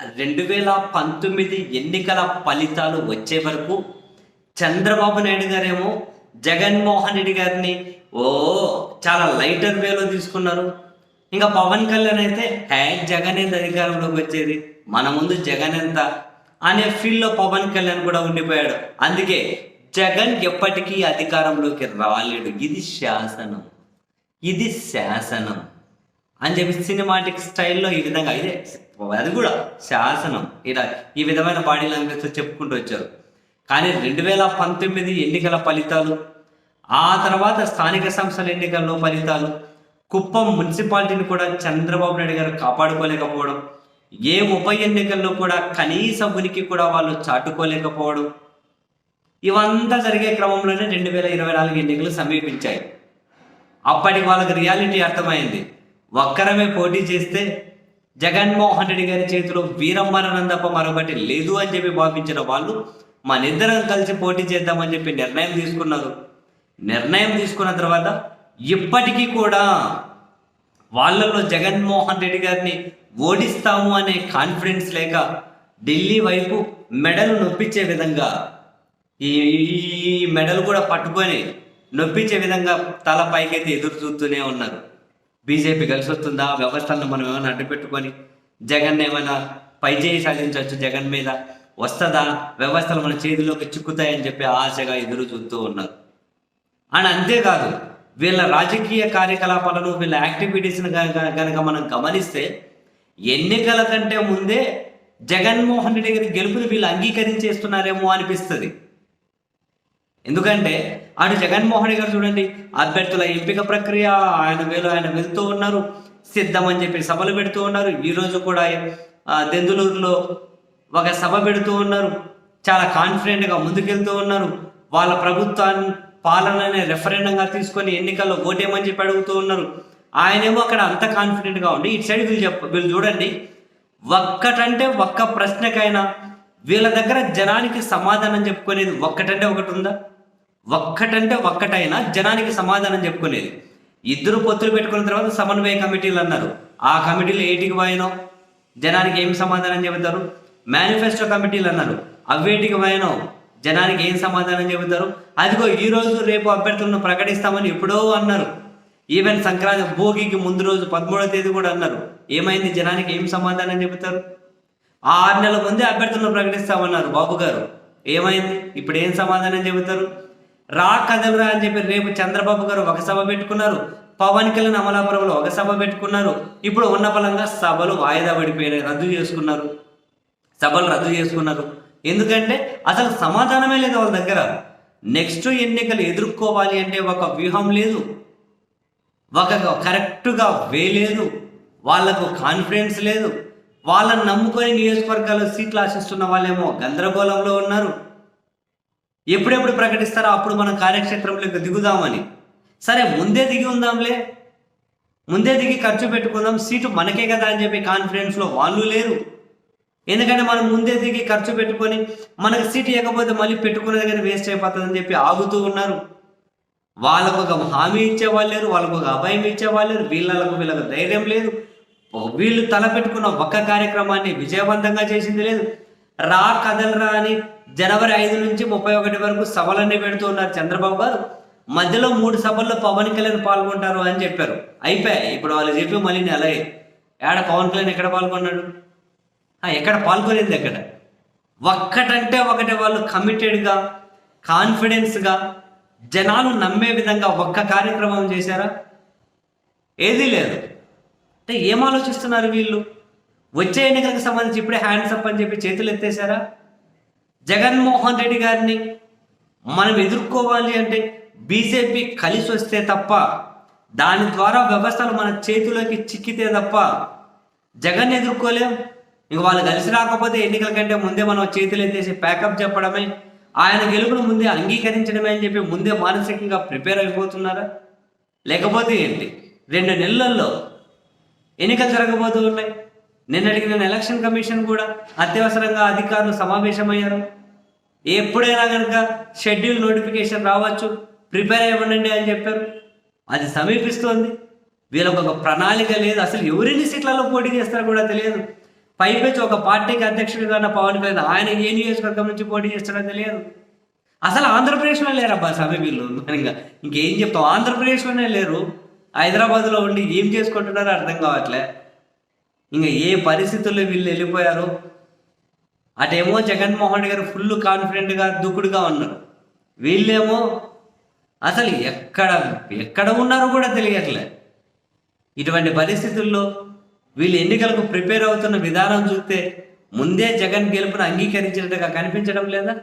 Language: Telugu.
రెండు వేల పంతొమ్మిది ఎన్నికల ఫలితాలు వచ్చే వరకు చంద్రబాబు నాయుడు గారేమో జగన్మోహన్ రెడ్డి గారిని ఓ చాలా లైటర్ వేలో తీసుకున్నారు. ఇంకా పవన్ కళ్యాణ్ అయితే హే జగన్ ఎంత అధికారంలోకి వచ్చేది. మన ముందు జగన్ ఎంత అనే ఫీల్డ్లో పవన్ కళ్యాణ్ కూడా ఉండిపోయాడు. అందుకే జగన్ ఎప్పటికీ అధికారంలోకి రాలేడు. ఇది శాసనం. ఇది శాసనం. అని చెప్పి సినిమాటిక్ స్టైల్లో ఈ విధంగా ఇదే అది కూడా శాసనం. ఇలా ఈ విధమైన బాడీ లాంగ్వేజ్తో చెప్పుకుంటూ వచ్చారు. కానీ రెండు వేల పంతొమ్మిది ఎన్నికల ఫలితాలు ఆ తర్వాత స్థానిక సంస్థల ఎన్నికల్లో ఫలితాలు కుప్పం మున్సిపాలిటీని కూడా చంద్రబాబు నాయుడు గారు కాపాడుకోలేకపోవడం ఏ ఉప ఎన్నికల్లో కూడా కనీస ఉనికి కూడా వాళ్ళు చాటుకోలేకపోవడం ఇవంతా జరిగే క్రమంలోనే రెండు వేల ఇరవై నాలుగు ఎన్నికలు సమీపించాయి. అప్పటికి వాళ్ళకి రియాలిటీ అర్థమైంది. ఒక్కరమే పోటీ చేస్తే జగన్మోహన్ రెడ్డి గారి చేతిలో వీరమ్మరణం తప్ప మరొకటి లేదు అని చెప్పి భావించిన వాళ్ళు మనిద్దరం కలిసి పోటీ చేద్దామని చెప్పి నిర్ణయం తీసుకున్నారు. నిర్ణయం తీసుకున్న తర్వాత ఇప్పటికీ కూడా వాళ్ళలో జగన్మోహన్ రెడ్డి గారిని ఓడిస్తాము అనే కాన్ఫిడెన్స్ లేక ఢిల్లీ వైపు మెడలు నొప్పించే విధంగా ఈ ఈ మెడలు కూడా పట్టుకొని నొప్పించే విధంగా తల పైకైతే ఎదురు చూస్తూనే ఉన్నారు. బీజేపీ కలిసి వస్తుందా వ్యవస్థలను మనం ఏమైనా అడ్డుపెట్టుకొని జగన్ ఏమైనా పైచేయి సాధించవచ్చు? జగన్ మీద వస్తుందా? వ్యవస్థలు మన చేతిలోకి చిక్కుతాయని చెప్పి ఆశగా ఎదురు చూస్తూ ఉన్నారు. అండ్ అంతేకాదు వీళ్ళ రాజకీయ కార్యకలాపాలను వీళ్ళ యాక్టివిటీస్ని కనుక మనం గమనిస్తే ఎన్నికల కంటే ముందే జగన్మోహన్ రెడ్డి గారి గెలుపుని వీళ్ళు అంగీకరించేస్తున్నారేమో అనిపిస్తుంది. ఎందుకంటే అటు జగన్మోహన్ గారు చూడండి అభ్యర్థుల ఎంపిక ప్రక్రియ ఆయన వేలు ఆయన వెళ్తూ ఉన్నారు సిద్ధం అని చెప్పి సభలు పెడుతూ ఉన్నారు. ఈరోజు కూడా దెందులూరులో ఒక సభ పెడుతూ ఉన్నారు. చాలా కాన్ఫిడెంట్గా ముందుకెళ్తూ ఉన్నారు. వాళ్ళ ప్రభుత్వాన్ని పాలననే రెఫరెండంగా తీసుకొని ఎన్నికల్లో ఓటేమని చెప్పి అడుగుతూ ఉన్నారు. ఆయనేమో అక్కడ అంత కాన్ఫిడెంట్గా ఉండి ఇటు సైడ్ వీళ్ళు చెప్ప వీళ్ళు చూడండి ఒక్కటంటే ఒక్క ప్రశ్నకైనా వీళ్ళ దగ్గర జనానికి సమాధానం చెప్పుకునేది ఒక్కటంటే ఒకటి ఉందా? ఒక్కటంటే ఒక్కటైనా జనానికి సమాధానం చెప్పుకునేది. ఇద్దరు పొత్తులు పెట్టుకున్న తర్వాత సమన్వయ కమిటీలు అన్నారు. ఆ కమిటీలు ఏటికి పోయినో జనానికి ఏం సమాధానం చెబుతారు? మేనిఫెస్టో కమిటీలు అన్నారు. అవేటికి పోయినో జనానికి ఏం సమాధానం చెబుతారు? అదిగో ఈ రోజు రేపు అభ్యర్థులను ప్రకటిస్తామని ఎప్పుడో అన్నారు. ఈవెన్ సంక్రాంతి భోగికి ముందు రోజు పదమూడవ తేదీ కూడా అన్నారు. ఏమైంది? జనానికి ఏం సమాధానం చెబుతారు? ఆ ఆరు నెలల ముందే అభ్యర్థులను ప్రకటిస్తామన్నారు బాబు గారు ఏమైంది? ఇప్పుడు ఏం సమాధానం చెబుతారు? రా కదలరా అని చెప్పి రేపు చంద్రబాబు గారు ఒక సభ పెట్టుకున్నారు. పవన్ కళ్యాణ్ అమలాపురంలో ఒక సభ పెట్టుకున్నారు. ఇప్పుడు ఉన్న బలంగా సభలు వాయిదా పడిపోయినాయి రద్దు చేసుకున్నారు. సభలు రద్దు చేసుకున్నారు. ఎందుకంటే అసలు సమాధానమే లేదు వాళ్ళ దగ్గర. నెక్స్ట్ ఎన్నికలు ఎదుర్కోవాలి అంటే ఒక వ్యూహం లేదు. ఒక కరెక్ట్గా వే లేదు. వాళ్ళకు కాన్ఫిడెన్స్ లేదు. వాళ్ళని నమ్ముకొని నియోజకవర్గాల్లో సీట్లు ఆశిస్తున్న వాళ్ళేమో గందరగోళంలో ఉన్నారు. ఎప్పుడెప్పుడు ప్రకటిస్తారో అప్పుడు మనం కార్యక్షేత్రంలోకి దిగుదామని. సరే ముందే దిగి ఉందాంలే. ముందే దిగి ఖర్చు పెట్టుకుందాం. సీటు మనకే కదా అని చెప్పి కాన్ఫిడెన్స్లో వాళ్ళు లేరు. ఎందుకంటే మనం ముందే దిగి ఖర్చు పెట్టుకొని మనకు సీటు ఇవ్వకపోతే మళ్ళీ పెట్టుకునేది కానీ వేస్ట్ అయిపోతుందని చెప్పి ఆగుతూ ఉన్నారు. వాళ్ళకు ఒక హామీ ఇచ్చేవాళ్ళు లేరు వాళ్ళకు ఒక అభయం ఇచ్చేవాళ్ళు లేరు. వీళ్ళకు వీళ్ళకు ధైర్యం లేదు. వీళ్ళు తలపెట్టుకున్న ఒక్క కార్యక్రమాన్ని విజయవంతంగా చేసింది లేదు. రా కదలరా అని జనవరి ఐదు నుంచి ముప్పై ఒకటి వరకు సభలన్నీ పెడుతూ ఉన్నారు చంద్రబాబు గారు. మధ్యలో మూడు సభల్లో పవన్ కళ్యాణ్ పాల్గొంటారు అని చెప్పారు. అయిపోయాయి. ఇప్పుడు వాళ్ళు చెప్పి మళ్ళీ అలాగే. ఏడ పవన్ కళ్యాణ్ ఎక్కడ పాల్గొన్నాడు? ఎక్కడ పాల్గొనేది ఎక్కడ? ఒక్కటంటే ఒకటి వాళ్ళు కమిటెడ్గా కాన్ఫిడెన్స్గా జనాలు నమ్మే విధంగా ఒక్క కార్యక్రమం చేశారా? ఏదీ లేదు. అంటే ఏం ఆలోచిస్తున్నారు వీళ్ళు? వచ్చే ఎన్నికలకు సంబంధించి ఇప్పుడే హ్యాండ్స్ అప్ అని చెప్పి చేతులు ఎత్తేసారా జగన్మోహన్ రెడ్డి గారిని మనం ఎదుర్కోవాలి అంటే బీజేపీ కలిసి వస్తే తప్ప దాని ద్వారా వ్యవస్థలు మన చేతిలోకి చిక్కితే తప్ప జగన్ ఎదుర్కోలేం. ఇంక వాళ్ళు కలిసి రాకపోతే ఎన్నికల కంటే ముందే మనం చేతులు ఎత్తేసి ప్యాకప్ చెప్పడమే ఆయన గెలుపును ముందే అంగీకరించడమే అని చెప్పి ముందే మానసికంగా ప్రిపేర్ అయిపోతున్నారా? లేకపోతే ఏంటి? రెండు నెలల్లో ఎన్నికలు జరగబోతూ ఉన్నాయి. నిన్నటికి అడిగిన ఎలక్షన్ కమిషన్ కూడా అత్యవసరంగా అధికారులు సమావేశమయ్యారు. ఎప్పుడైనా కనుక షెడ్యూల్ నోటిఫికేషన్ రావచ్చు ప్రిపేర్ అయ్యండి అని చెప్పారు. అది సమీపిస్తోంది. వీళ్ళకు ఒక ప్రణాళిక లేదు. అసలు ఎవరిని సీట్లలో పోటీ చేస్తారో కూడా తెలియదు. పైపెచ్చి ఒక పార్టీకి అధ్యక్షుడిగా ఉన్న పవన్ కళ్యాణ్ ఆయన ఏ నియోజకవర్గం నుంచి పోటీ చేస్తాడో తెలియదు. అసలు ఆంధ్రప్రదేశ్లో లేరబ్బా సమీ వీళ్ళు? ఇంకా ఇంకేం చెప్తాం ఆంధ్రప్రదేశ్లోనే లేరు. హైదరాబాద్లో ఉండి ఏం చేసుకుంటున్నారో అర్థం కావట్లే. ఇంకా ఏ పరిస్థితుల్లో వీళ్ళు వెళ్ళిపోయారు? అటేమో జగన్మోహన్ రెడ్డి గారు ఫుల్ కాన్ఫిడెంట్గా దూకుడుగా ఉన్నారు. వీళ్ళేమో అసలు ఎక్కడ ఎక్కడ ఉన్నారో కూడా తెలియట్లే. ఇటువంటి పరిస్థితుల్లో వీళ్ళు ఎన్నికలకు ప్రిపేర్ అవుతున్న విధానం చూస్తే ముందే జగన్ గెలుపును అంగీకరించినట్టుగా కనిపించడం లేదా?